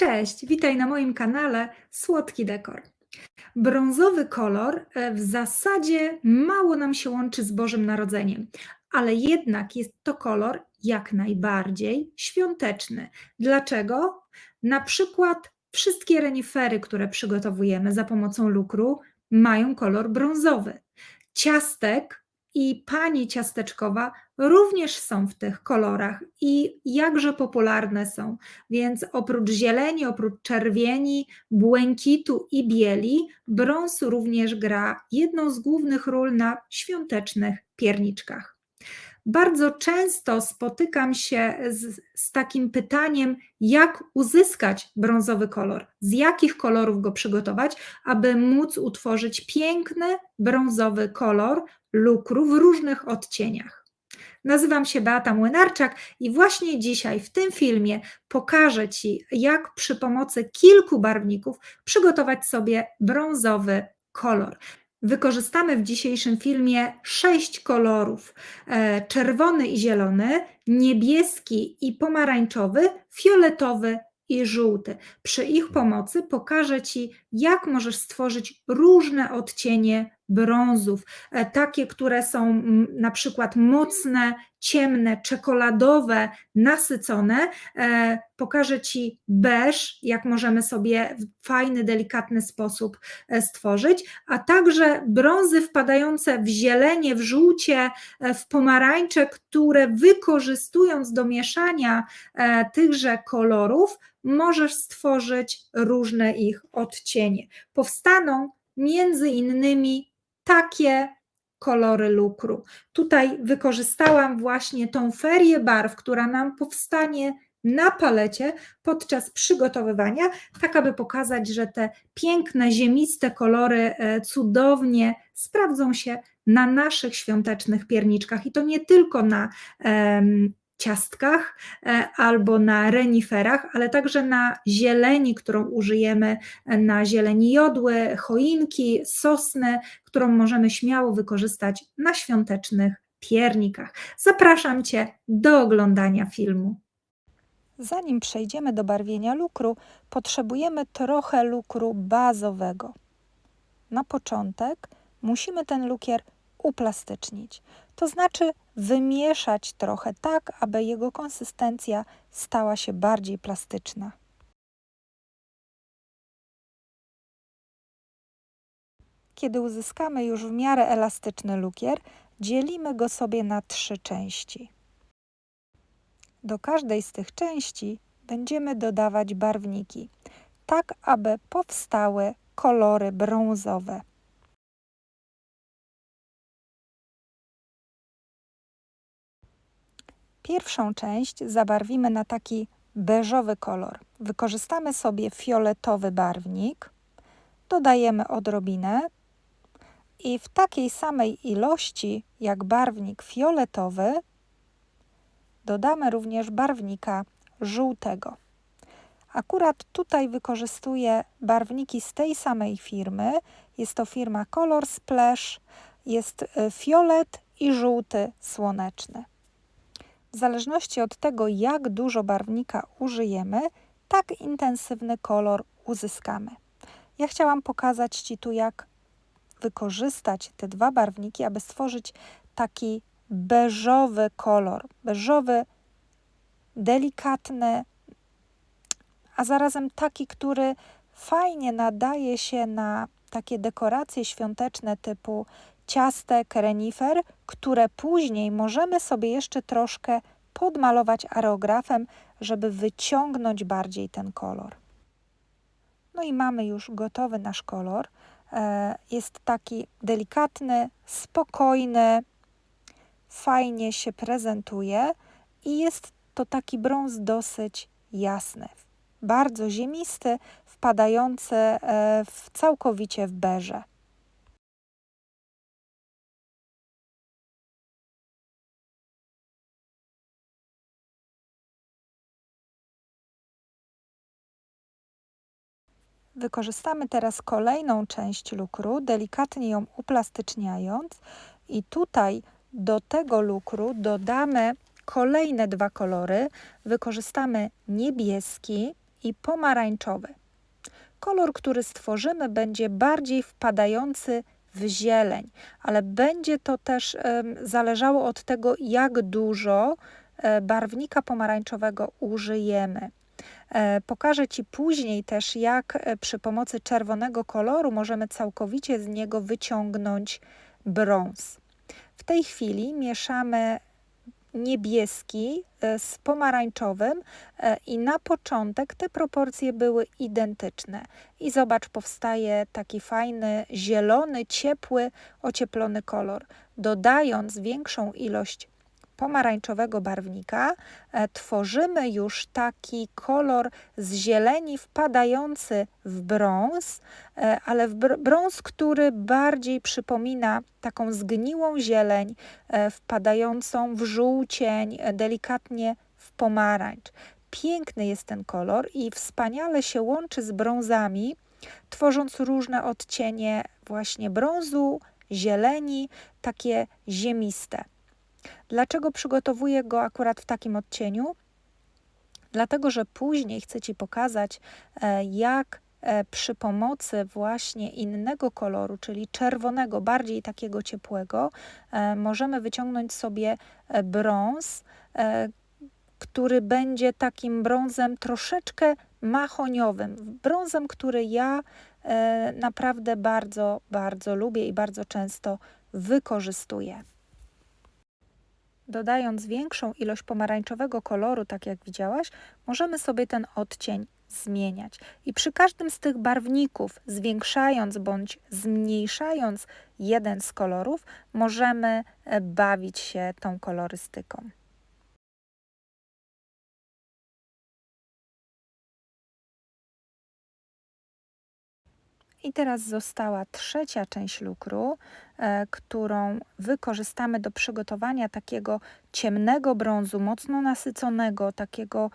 Cześć, witaj na moim kanale Słodki Dekor. Brązowy kolor e, w zasadzie mało nam się łączy z Bożym Narodzeniem, ale jednak jest to kolor jak najbardziej świąteczny. Dlaczego? Na przykład wszystkie renifery, które przygotowujemy za pomocą lukru, mają kolor brązowy. Ciastek i pani ciasteczkowa również są w tych kolorach i jakże popularne są. Więc oprócz zieleni, oprócz czerwieni, błękitu i bieli, brąz również gra jedną z głównych ról na świątecznych pierniczkach. Bardzo często spotykam się z, z, takim pytaniem, jak uzyskać brązowy kolor, z jakich kolorów go przygotować, aby móc utworzyć piękny brązowy kolor lukru w różnych odcieniach. Nazywam się Beata Młynarczak i właśnie dzisiaj w tym filmie pokażę Ci, jak przy pomocy kilku barwników przygotować sobie brązowy kolor. Wykorzystamy w dzisiejszym filmie sześć kolorów: e, czerwony i zielony, niebieski i pomarańczowy, fioletowy i żółty. Przy ich pomocy pokażę Ci, jak możesz stworzyć różne odcienie brązów, e, takie, które są na przykład mocne, ciemne, czekoladowe, nasycone. E, pokażę Ci beż, jak możemy sobie w fajny, delikatny sposób e, stworzyć, a także brązy wpadające w zielenie, w żółcie, w pomarańcze, które wykorzystując do mieszania tychże kolorów, możesz stworzyć różne ich odcienie. Powstaną między innymi takie kolory lukru. Tutaj wykorzystałam właśnie tą ferię barw, która nam powstanie na palecie podczas przygotowywania, tak aby pokazać, że te piękne, ziemiste kolory e, cudownie sprawdzą się na naszych świątecznych pierniczkach i to nie tylko na ciastkach e, albo na reniferach, ale także na zieleni, którą użyjemy e, na zieleni jodły, choinki, sosny, którą możemy śmiało wykorzystać na świątecznych piernikach. Zapraszam Cię do oglądania filmu. Zanim przejdziemy do barwienia lukru, potrzebujemy trochę lukru bazowego. Na początek musimy ten lukier uplastycznić, to znaczy wymieszać trochę tak, aby jego konsystencja stała się bardziej plastyczna. Kiedy uzyskamy już w miarę elastyczny lukier, dzielimy go sobie na trzy części. Do każdej z tych części będziemy dodawać barwniki, tak aby powstały kolory brązowe. Pierwszą część zabarwimy na taki beżowy kolor. Wykorzystamy sobie fioletowy barwnik, dodajemy odrobinę i w takiej samej ilości jak barwnik fioletowy dodamy również barwnika żółtego. Akurat tutaj wykorzystuję barwniki z tej samej firmy. Jest to firma Color Splash, jest y, fiolet i żółty słoneczny. W zależności od tego, jak dużo barwnika użyjemy, tak intensywny kolor uzyskamy. Ja chciałam pokazać Ci tu, jak wykorzystać te dwa barwniki, aby stworzyć taki beżowy kolor. Beżowy, delikatny, a zarazem taki, który fajnie nadaje się na takie dekoracje świąteczne typu ciastek, renifer, które później możemy sobie jeszcze troszkę podmalować aerografem, żeby wyciągnąć bardziej ten kolor. No i mamy już gotowy nasz kolor. E, jest taki delikatny, spokojny, fajnie się prezentuje i jest to taki brąz dosyć jasny, bardzo ziemisty, wpadający e, w całkowicie w beże. Wykorzystamy teraz kolejną część lukru, delikatnie ją uplastyczniając i tutaj do tego lukru dodamy kolejne dwa kolory. Wykorzystamy niebieski i pomarańczowy. Kolor, który stworzymy, będzie bardziej wpadający w zieleń, ale będzie to też em, zależało od tego, jak dużo e, barwnika pomarańczowego użyjemy. E, Pokażę Ci później też, jak e, przy pomocy czerwonego koloru możemy całkowicie z niego wyciągnąć brąz. W tej chwili mieszamy niebieski e, z pomarańczowym i na początek te proporcje były identyczne. I zobacz, powstaje taki fajny, zielony, ciepły, ocieplony kolor. Dodając większą ilość pomarańczowego barwnika, e, tworzymy już taki kolor z zieleni wpadający w brąz, e, ale w br- brąz, który bardziej przypomina taką zgniłą zieleń, e, wpadającą w żółcień, delikatnie w pomarańcz. Piękny jest ten kolor i wspaniale się łączy z brązami, tworząc różne odcienie właśnie brązu, zieleni, takie ziemiste. Dlaczego przygotowuję go akurat w takim odcieniu? Dlatego, że później chcę Ci pokazać, e, jak e, przy pomocy właśnie innego koloru, czyli czerwonego, bardziej takiego ciepłego, e, możemy wyciągnąć sobie brąz, który będzie takim brązem troszeczkę mahoniowym. Brązem, który ja naprawdę bardzo, bardzo lubię i bardzo często wykorzystuję. Dodając większą ilość pomarańczowego koloru, tak jak widziałaś, możemy sobie ten odcień zmieniać. I przy każdym z tych barwników, zwiększając bądź zmniejszając jeden z kolorów, możemy e, bawić się tą kolorystyką. I teraz została trzecia część lukru, e, którą wykorzystamy do przygotowania takiego ciemnego brązu, mocno nasyconego, takiego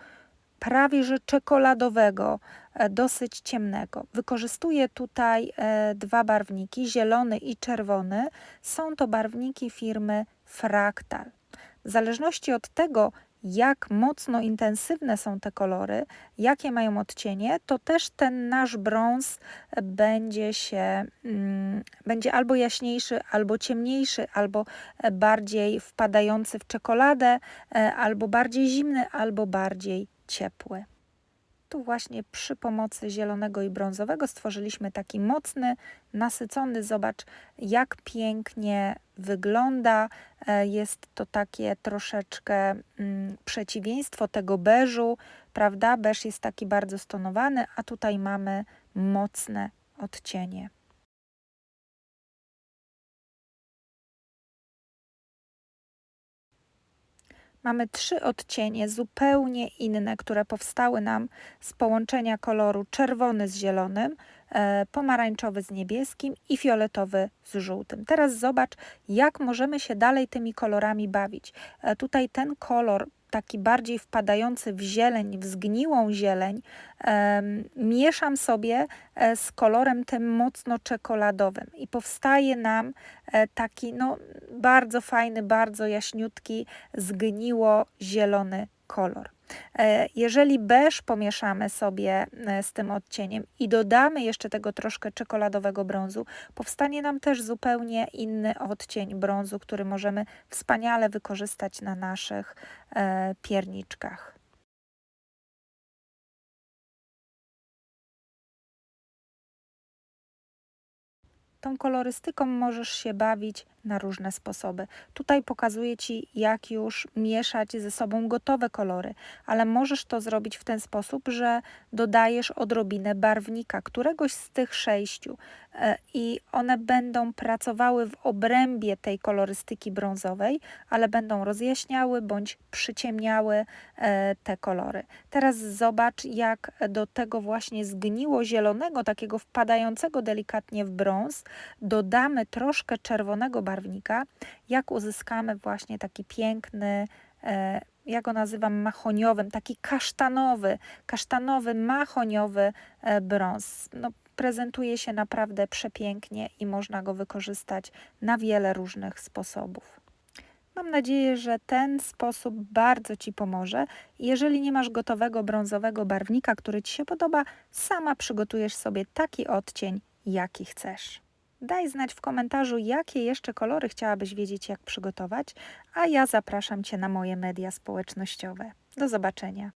prawie że czekoladowego, e, dosyć ciemnego. Wykorzystuję tutaj e, dwa barwniki, zielony i czerwony. Są to barwniki firmy Fractal. W zależności od tego, jak mocno intensywne są te kolory, jakie mają odcienie, to też ten nasz brąz będzie się, mm, będzie albo jaśniejszy, albo ciemniejszy, albo e, bardziej wpadający w czekoladę, e, albo bardziej zimny, albo bardziej ciepły. Tu właśnie przy pomocy zielonego i brązowego stworzyliśmy taki mocny, nasycony. Zobacz, jak pięknie wygląda. E, Jest to takie troszeczkę mm, przeciwieństwo tego beżu, prawda? Beż jest taki bardzo stonowany, a tutaj mamy mocne odcienie. Mamy trzy odcienie zupełnie inne, które powstały nam z połączenia koloru czerwony z zielonym, e, pomarańczowy z niebieskim i fioletowy z żółtym. Teraz zobacz, jak możemy się dalej tymi kolorami bawić. E, tutaj ten kolor taki bardziej wpadający w zieleń, w zgniłą zieleń, em, mieszam sobie e, z kolorem tym mocno czekoladowym i powstaje nam e, taki no, bardzo fajny, bardzo jaśniutki, zgniło zielony kolor. E, Jeżeli beż pomieszamy sobie e, z tym odcieniem i dodamy jeszcze tego troszkę czekoladowego brązu, powstanie nam też zupełnie inny odcień brązu, który możemy wspaniale wykorzystać na naszych e, pierniczkach. Tą kolorystyką możesz się bawić na różne sposoby. Tutaj pokazuję Ci, jak już mieszać ze sobą gotowe kolory, ale możesz to zrobić w ten sposób, że dodajesz odrobinę barwnika, któregoś z tych sześciu e, i one będą pracowały w obrębie tej kolorystyki brązowej, ale będą rozjaśniały bądź przyciemniały e, te kolory. Teraz zobacz, jak do tego właśnie zgniło zielonego, takiego wpadającego delikatnie w brąz, dodamy troszkę czerwonego barwnika, jak uzyskamy właśnie taki piękny, e, ja go nazywam mahoniowym, taki kasztanowy, kasztanowy, mahoniowy e, brąz. No, prezentuje się naprawdę przepięknie i można go wykorzystać na wiele różnych sposobów. Mam nadzieję, że ten sposób bardzo Ci pomoże. Jeżeli nie masz gotowego brązowego barwnika, który Ci się podoba, sama przygotujesz sobie taki odcień, jaki chcesz. Daj znać w komentarzu, jakie jeszcze kolory chciałabyś wiedzieć, jak przygotować, a ja zapraszam Cię na moje media społecznościowe. Do zobaczenia.